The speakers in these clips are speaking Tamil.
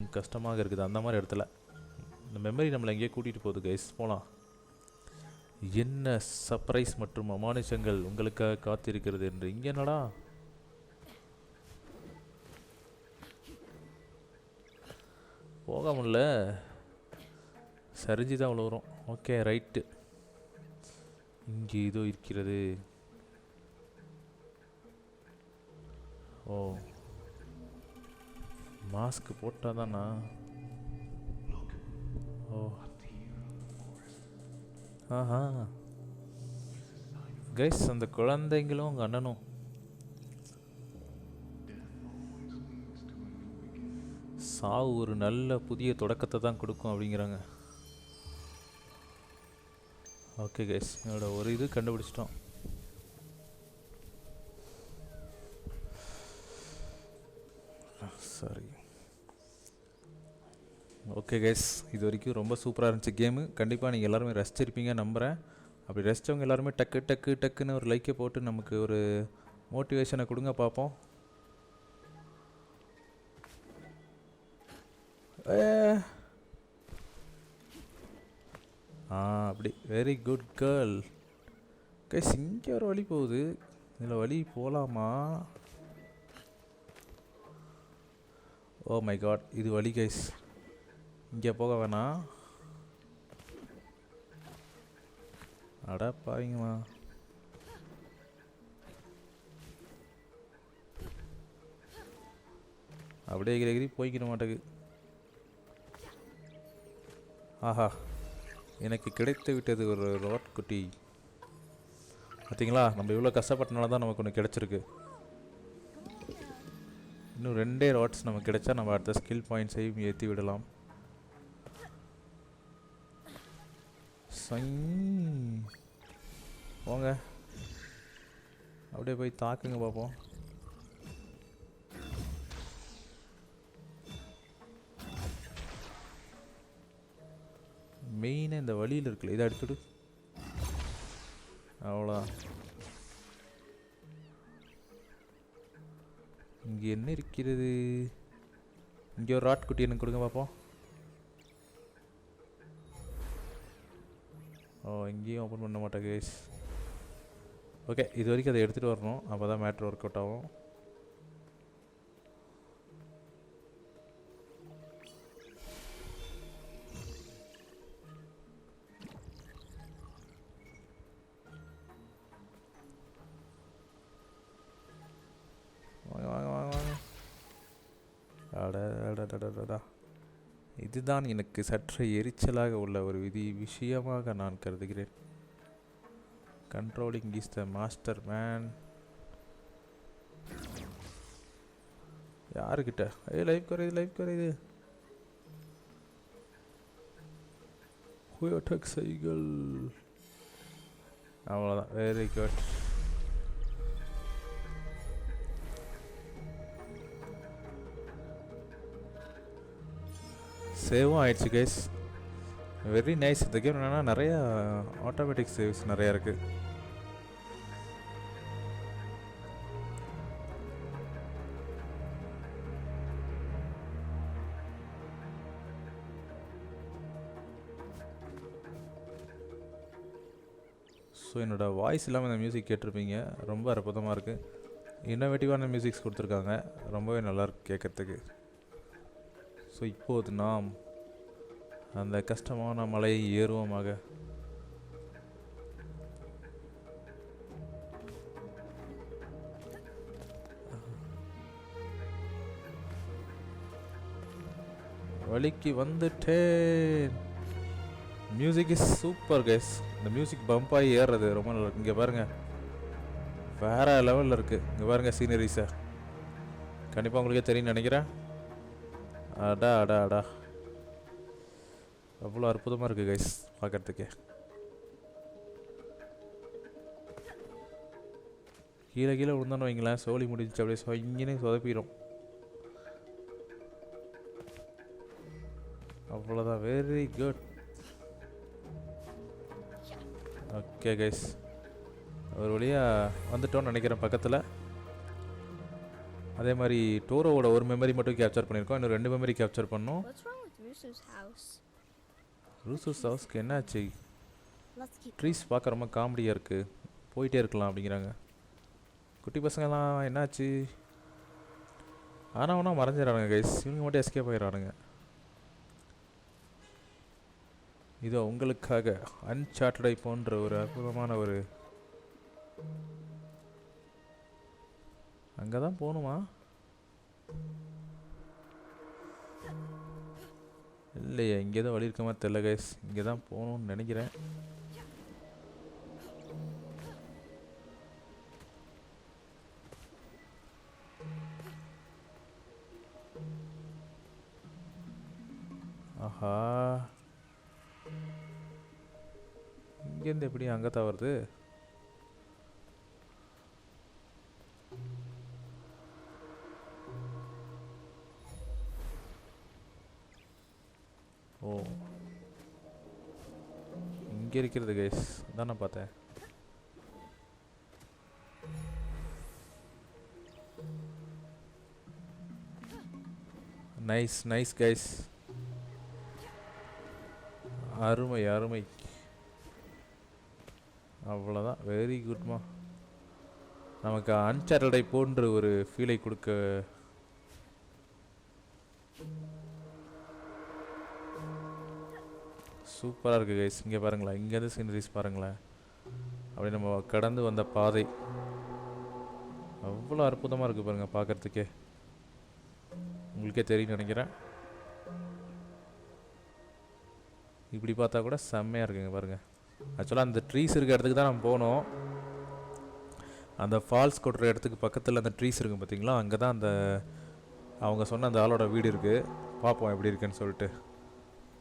கஷ்டமாக இருக்குது அந்த மாதிரி இடத்துல. இந்த மெமரி நம்மளை எங்கேயே கூட்டிகிட்டு போகுது கைஸ் போகலாம் என்ன சர்ப்ரைஸ் மற்றும் அமானுஷங்கள் உங்களுக்காக காத்திருக்கிறது என்று. இங்கே என்னடா? போக முடில சரிஞ்சு தான் அவ்வளோ வரும் ஓகே ரைட்டு இங்கே இதோ இருக்கிறது. ஓ. மாஸ்க் போட்டால் தானா? ஓ. ஆஹா. கைஸ் அந்த குழந்தைங்களும் உங்கள் அண்ணனும். சாவு ஒரு நல்ல புதிய தொடக்கத்தை தான் கொடுக்கும் அப்படிங்கிறாங்க. ஓகே கைஸ் என்னோட ஒரு இது கண்டுபிடிச்சிட்டோம். சாரி ஓகே கைஸ் இது வரைக்கும் ரொம்ப சூப்பராக இருந்துச்சு கேமு கண்டிப்பாக நீங்கள் எல்லாருமே ரசிச்சிருப்பீங்க நம்புகிறேன் அப்படி ரசித்தவங்க எல்லாருமே டக்கு டக்கு டக்குன்னு ஒரு லைக்கை போட்டு நமக்கு ஒரு மோட்டிவேஷனை கொடுங்க பார்ப்போம். ஏ. ஆ அப்படி. வெரி குட் கேர்ள் கைஸ் இங்கே ஒரு வழி போகுது. இதில் வழி போகலாமா ஓ மை காட் இது வழி கைஸ் இங்கே போக வேணாம். அட பாருங்கம்மா அப்படியே கிரகிரி எகிரி போய்க்கிட மாட்டேங்குது. ஆஹா எனக்கு கிடைத்து விட்டது ஒரு ரோட் குட்டி பார்த்தீங்களா நம்ம இவ்வளோ கஷ்டப்பட்டனால தான் நமக்கு ஒன்று கிடச்சிருக்கு. இன்னும் ரெண்டே ராட்ஸ் நமக்கு கிடைச்சா நம்ம அடுத்த ஸ்கில் பாயிண்ட்ஸையும் ஏற்றி விடலாம். போங்க. அப்படியே போய் தாக்குங்க பார்ப்போம் மெயினாக இந்த வழியில் இருக்குல்ல இதை எடுத்துடு அவ்வளோதான் இங்கே என்ன இருக்கிறது? இங்கே ஒரு ராட் குட்டி எனக்கு கொடுங்க பார்ப்போம் ஓ இங்கேயும் ஓப்பன் பண்ண மாட்டேன் கேஸ் ஓகே இது வரைக்கும் அதை எடுத்துகிட்டு வரணும். அப்போ தான் மேட்ரு ஒர்க் அவுட் ஆகும். அட அடடடடடா இதுதான் எனக்கு சற்று எரிச்சலாக உள்ள ஒரு விதி விஷயமாக நான் கருதுகிறேன். Controlling is the master man யாருக்கிட்ட ஐயோ லைஃப் குறையுது லைஃப் குறையுது அட்டாக் சைக்கிள் அவ்வளோதான் வெரி குட் சேவும் ஆயிடுச்சு கைஸ் வெரி நைஸ் இந்த கேம் என்னென்னா நிறையா ஆட்டோமேட்டிக் சேவ்ஸ் நிறையா இருக்குது ஸோ என்னோட வாய்ஸ் இல்லாமல் இந்த மியூசிக் கேட்டிருப்பீங்க. ரொம்ப அற்புதமாக இருக்குது இன்னோவேட்டிவான மியூசிக்ஸ் கொடுத்துருக்காங்க. ரொம்பவே நல்லா இருக்கு கேட்கறதுக்கு. ஸோ இப்போது நாம் அந்த கஷ்டமான மலையை ஏறுவோமாக. வழிக்கு வந்துட்டேன். மியூசிக் இஸ் சூப்பர் கைஸ் இந்த மியூசிக் பம்பாகி ஏறுறது ரொம்ப நல்லா இருக்கு. இங்கே பாருங்க. வேற லெவலில் இருக்குது இங்கே பாருங்க சீனரிஸை கண்டிப்பாக உங்களுக்கே தெரியும்னு நினைக்கிறேன். அடா அடா அடா. அவ்வளோ அற்புதமாக இருக்குது கைஸ் பார்க்கறதுக்கே கீழே கீழே விழுந்தான்னு வைங்களேன் சோழி முடிஞ்சிச்சு அப்படியே சொங்கினே சொதப்பிடும் அவ்வளோதான் வெரி குட் ஓகே கைஸ் ஒரு வழியாக வந்துட்டோம்னு நினைக்கிறேன் பக்கத்தில். அதே மாதிரி டோரோவோட ஒரு மெமரி மட்டும் கேப்சர் பண்ணியிருக்கோம். இன்னும் ரெண்டு மெமரி கேப்சர் பண்ணோம்? ரூசூஸ் ஹவுஸ்க்கு என்னாச்சு? ட்ரீஸ் பார்க்க ரொம்ப காமெடியாக இருக்குது போயிட்டே இருக்கலாம் அப்படிங்கிறாங்க. குட்டி பசங்கலாம் என்னாச்சு? ஆனால் ஒன்றா மறைஞ்சிடறானுங்க கைஸ் இவங்க மட்டும் எஸ்கேப் ஆகிடுறானுங்க இதோ உங்களுக்காக அன்சார்ட்டடை போன்ற ஒரு அற்புதமான ஒரு அங்கே தான் போகணுமா இல்லையே இங்கே தான் வழி இருக்க மாதிரி தெரில கைஸ் இங்கே தான் போகணும்னு நினைக்கிறேன். ஆஹா. இங்கேருந்து எப்படி அங்கே தவறுது இங்கே இருக்கிறது கைஸ் அதான் பார்த்தேன். நைஸ் நைஸ் கைஸ் அருமை அருமை. அவ்வளோதான் வெரி குட்மா நமக்கு அன்சார்டடை போன்ற ஒரு ஃபீலை கொடுக்க சூப்பராக இருக்குது கைஸ் இங்கே பாருங்களேன். இங்கேருந்து சீனரிஸ் பாருங்களேன். அப்படி நம்ம கடந்து வந்த பாதை. அவ்வளோ அற்புதமாக இருக்குது பாருங்கள் பார்க்குறதுக்கே. உங்களுக்கே தெரியும் நினைக்கிறேன். இப்படி பார்த்தா கூட செம்மையாக இருக்குங்க பாருங்கள் ஆக்சுவலாக அந்த ட்ரீஸ் இருக்க இடத்துக்கு தான் நம்ம போனோம். அந்த ஃபால்ஸ் கொட்டுற இடத்துக்கு பக்கத்தில் அந்த ட்ரீஸ் இருக்கும் பார்த்தீங்களா அங்கே தான் அந்த அவங்க சொன்ன அந்த ஆளோட வீடு இருக்குது பார்ப்போம் எப்படி இருக்குன்னு சொல்லிட்டு.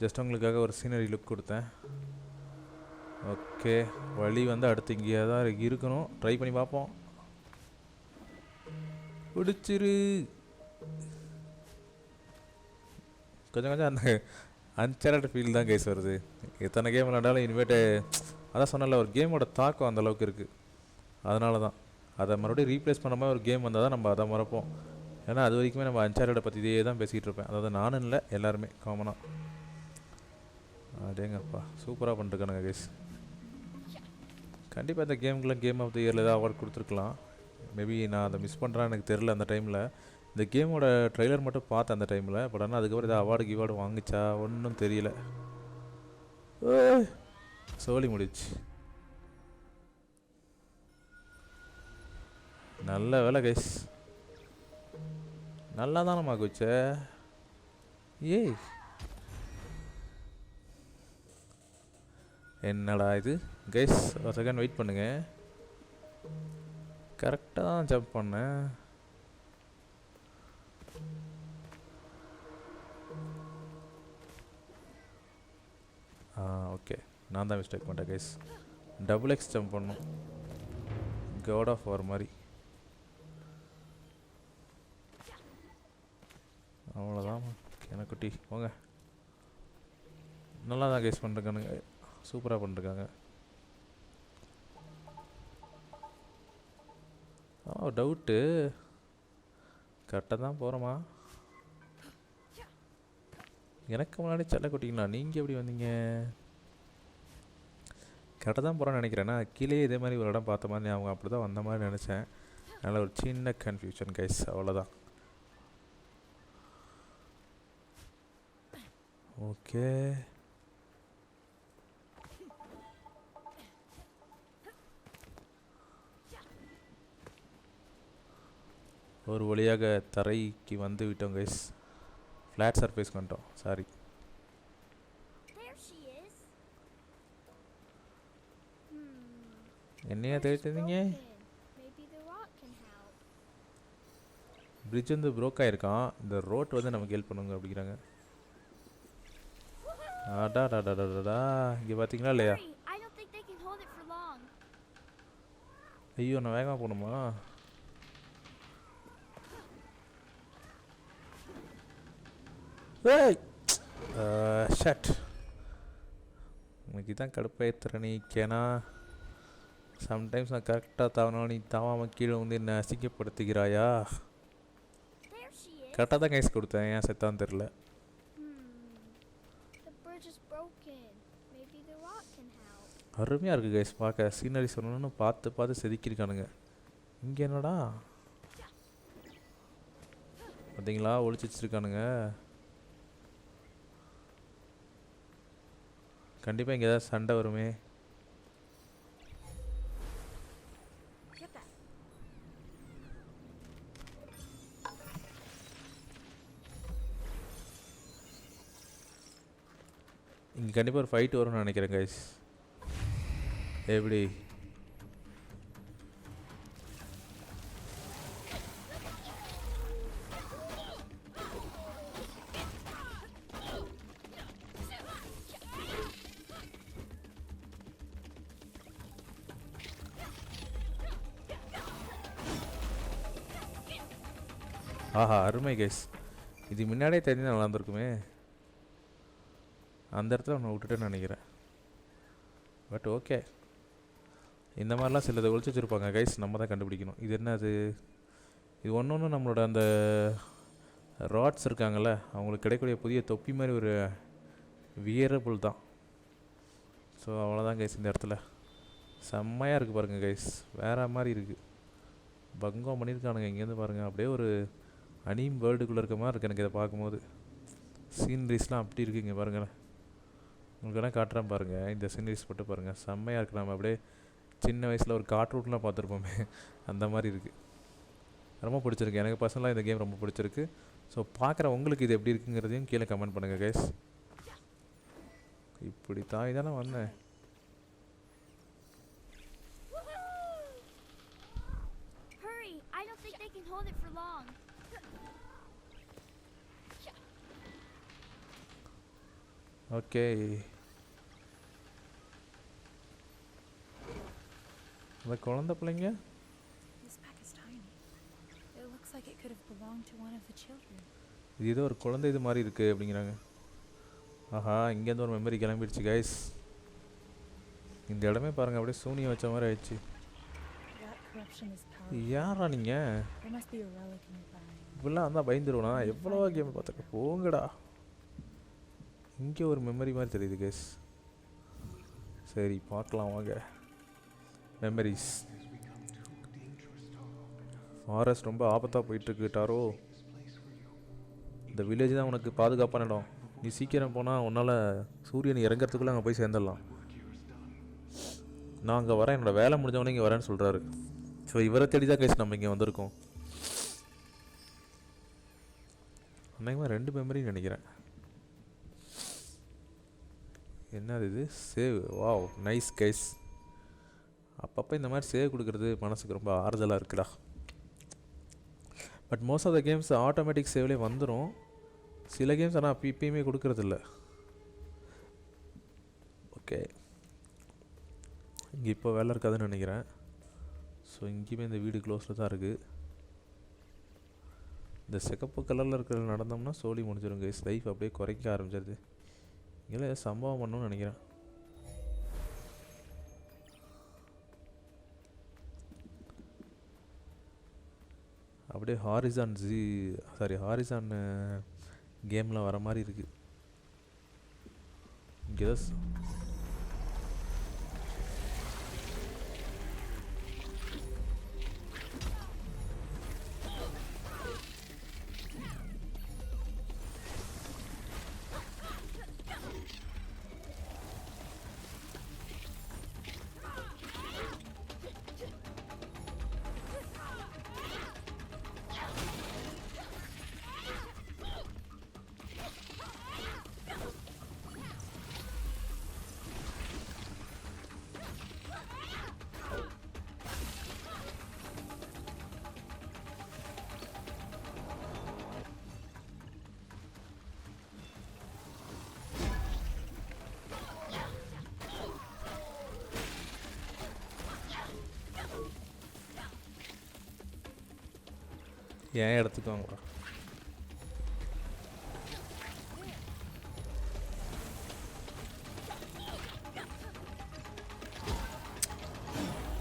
ஜஸ்ட் உங்களுக்காக ஒரு சீனரி லுக் கொடுத்தேன். ஓகே வழி வந்து அடுத்து இங்கேயே தான் இருக்கணும். ட்ரை பண்ணி பார்ப்போம். பிடிச்சிரு. கொஞ்சம் கொஞ்சம் அந்த அன்சார்ட் ஃபீல் தான் கேஸ் வருது. எத்தனை கேம் விளாண்டாலும் இனிமேட்டு அதான் சொன்னல ஒரு கேமோட தாக்கம் அந்த அளவுக்கு இருக்குது அதனால தான் அதை மறுபடியும் ரீப்ளேஸ் பண்ண மாதிரி ஒரு கேம் வந்தால் தான் நம்ம அதை மறப்போம். ஏன்னா அது வரைக்குமே நம்ம அன்சார்டை பற்றி இதே தான் பேசிகிட்டு இருப்பேன். அதாவது நானும் இல்லை எல்லாருமே காமனாக அடேங்கப்பா. சூப்பராக பண்ணிருக்கானுங்க கேஸ் கண்டிப்பாக இந்த கேமுக்குலாம் கேம் ஆஃப் த இயரில் ஏதாவது அவார்ட் கொடுத்துருக்கலாம். மேபி நான் அதை மிஸ் பண்ணுறேன்னு எனக்கு தெரில அந்த டைமில் இந்த கேமோட ட்ரைலர் மட்டும் பார்த்தேன் அந்த டைமில் பட் ஆனால் அதுக்கப்புறம் ஏதாவது அவார்டு கிவார்டு வாங்கிச்சா? ஒன்றும் தெரியல. சோழி சோலி முடிச்சு. நல்ல வேலை கைஸ் நல்லா தானம்மா குச்ச ஏய் என்னடா இது? கைஸ் ஒரு செகண்ட் வெயிட் பண்ணுங்க. கரெக்டாக தான் ஜம்ப் பண்ணேன். ஆ ஓகே நான் தான் மிஸ்டேக் பண்ணிட்டேன் கைஸ் டபுள் எக்ஸ் ஜம்ப் பண்ணும் காட் ஆஃப் வார் மாதிரி. அவ்வளோதான் எனக்குட்டி போங்க. நல்லா தான் கைஸ் பண்ணிருக்கானுங்க. சூப்பராக பண்ணிருக்காங்க. ஆ டவுட்டு கரெக்டாக தான் போகிறோமா எனக்கு முன்னாடி செல்ல கொட்டிங்களா நீங்கள் எப்படி வந்தீங்க? கரெக்டாக தான் போகிறேன்னு நினைக்கிறேன். நான் கீழே இதே மாதிரி ஒரு இடம் பார்த்த மாதிரி அவங்க அப்படி தான் வந்த மாதிரி நினச்சேன். அதனால் ஒரு சின்ன கன்ஃபியூஷன் கைஸ் அவ்வளோதான் ஓகே ஒரு வழியாக தரைக்கு வந்து விட்டோம் கைஸ் ஃப்ளாட் சர்ஃபேஸ்க்கு வந்துட்டோம் சாரி. என்னையா bridge is தேடிட்டு இருந்தீங்க broken. Maybe the rock can help. Bridge வந்து ப்ரோக் ஆயிருக்கான். இந்த ரோட் வந்து நமக்கு ஹெல்ப் பண்ணுங்க அப்படிங்கிறாங்க. அடா டா டா டா டா இங்கே பார்த்தீங்களா இல்லையா. ஐயோ நான் வேகமாக போகணுமா? ஷட். உனக்கு இதான் கடுப்பேத்துற நீ கேனா. சம்டைம்ஸ் நான் கரெக்டாக தவணும் நீ தவாமல் கீழே வந்து என்னை அசிங்கப்படுத்துகிறாயா? கரெக்டாக தான் கைஸ் கொடுத்தேன். ஏன் செத்தான்னு தெரில Hmm. The bridge is broken. Maybe the rock can help. அருமையாக இருக்குது கைஸ் பார்க்க. சீனரி சொன்னோன்னு பார்த்து பார்த்து செதுக்கியிருக்கானுங்க. இங்கே என்னடா? பார்த்தீங்களா? ஒளிச்சு வச்சிருக்கானுங்க. கண்டிப்பாக இங்கே ஏதாவது சண்டை வருமே. இங்கே கண்டிப்பாக ஒரு ஃபைட் வரும்னு நினைக்கிறேன் கைஸ் எப்படி? ஆஹா அருமை கைஸ் இது முன்னாடியே தெரிஞ்சு நல்லா இருந்திருக்குமே அந்த இடத்துல அவனை விட்டுட்டேன்னு நினைக்கிறேன். பட் ஓகே இந்த மாதிரிலாம் சிலதை ஒழிச்சு வச்சுருப்பாங்க கைஸ் நம்ம தான் கண்டுபிடிக்கணும். இது என்ன அது இது ஒன்று ஒன்று நம்மளோட அந்த ராட்ஸ் இருக்காங்கல்ல அவங்களுக்கு கிடைக்கக்கூடிய புதிய தொப்பி மாதிரி ஒரு வியரபுள் தான். ஸோ அவ்வளோதான் கைஸ் இந்த இடத்துல. செம்மையாக இருக்குது பாருங்கள் கைஸ் வேறு மாதிரி இருக்குது பங்கம் பண்ணியிருக்கானுங்க இங்கேருந்து பாருங்கள் அப்படியே ஒரு அனிம் வேர்ல்டுக்குள்ளே இருக்க மாதிரி இருக்குது எனக்கு இதை பார்க்கும்போது. சீனரிஸ்லாம் அப்படி இருக்குங்க பாருங்களேன். உங்களுக்கு வேணால் காட்டுறேன் பாருங்கள் இந்த சீனரிஸ் போட்டு பாருங்கள் செம்மையாக இருக்குது நம்ம அப்படியே சின்ன வயசில் ஒரு கார்ட்டூன்லாம் பார்த்துருப்போமே. அந்த மாதிரி இருக்குது ரொம்ப பிடிச்சிருக்கு. எனக்கு பர்சனலாக இந்த கேம் ரொம்ப பிடிச்சிருக்கு. ஸோ பார்க்குற உங்களுக்கு இது எப்படி இருக்குங்கிறதையும் கீழே கமெண்ட் பண்ணுங்கள் கைஸ் இப்படி தாய் தானே வந்தேன். One of the children. இது ஏதோ ஒரு குழந்தை இது மாதிரி இருக்குது அப்படிங்கிறாங்க. ஆஹா இங்கேருந்து ஒரு மெமரி கிளம்பிடுச்சு கைஸ் இந்த இடமே பாருங்கள் அப்படியே சூனியம் வச்ச மாதிரி ஆயிடுச்சு. யாரா நீங்கள். இப்படிலாம் வந்தால் பயந்துருவனா எவ்வளோ கேம் பார்த்துருக்க போங்கடா. இங்கே ஒரு மெமரி மாதிரி தெரியுது கேஸ் சரி பார்க்கலாம் வாங்க. மெமரிஸ் ஃபாரஸ்ட் ரொம்ப ஆபத்தாக போயிட்டுருக்கு டாரோ. இந்த வில்லேஜ் தான் உனக்கு பாதுகாப்பான இடம். நீ சீக்கிரம் போனால் உன்னால் சூரியன் இறங்கறதுக்குள்ளே அங்கே போய் சேர்ந்துடலாம். நான் அங்கே வரேன் என்னோடய வேலை முடிஞ்சவொடனே இங்கே வரேன்னு சொல்கிறாரு ஸோ இவரை தேடி தான் கேஸ் நம்ம இங்கே வந்திருக்கோம். அன்னைக்குமா ரெண்டு மெமரின்னு நினைக்கிறேன். என்னது இது? சேவ். வாவ் நைஸ் கைஸ் அப்பப்போ இந்த மாதிரி சேவ் கொடுக்குறது மனசுக்கு ரொம்ப ஆறுதலாக இருக்குடா. But most of the games automatic சேவ்லேயே வந்துடும் சில கேம்ஸ் ஆனால் அப்போ இப்பயுமே கொடுக்கறதில்ல. ஓகே இங்கே இப்போ வேலை இருக்காதுன்னு நினைக்கிறேன். ஸோ இங்கேயுமே இந்த வீடு க்ளோஸில் தான் இருக்குது இந்த சிகப்பு கலரில் இருக்கிற நடந்தோம்னா சோலி முடிஞ்சிடும் கைஸ் லைஃப் அப்படியே குறைக்க ஆரம்பிச்சிருது. இல்லை சம்பவம் பண்ணணும்னு நினைக்கிறேன். அப்படியே ஹாரிசான் ஜி சாரி ஹாரிசான் கேமில் வர மாதிரி இருக்குது இங்கே என் இடத்துக்கு வாங்கடா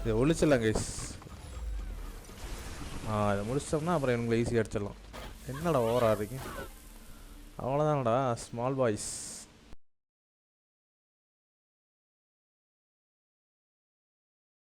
இதை ஒழிச்சிடலாம் கைஸ் ஆ இதை முடிச்சிட்டோம்னா அப்புறம் இவங்களை ஈஸியாக அடிச்சிடலாம். என்னடா ஓவராக ஆடுறீங்க அவ்வளோதானடா ஸ்மால் பாய்ஸ்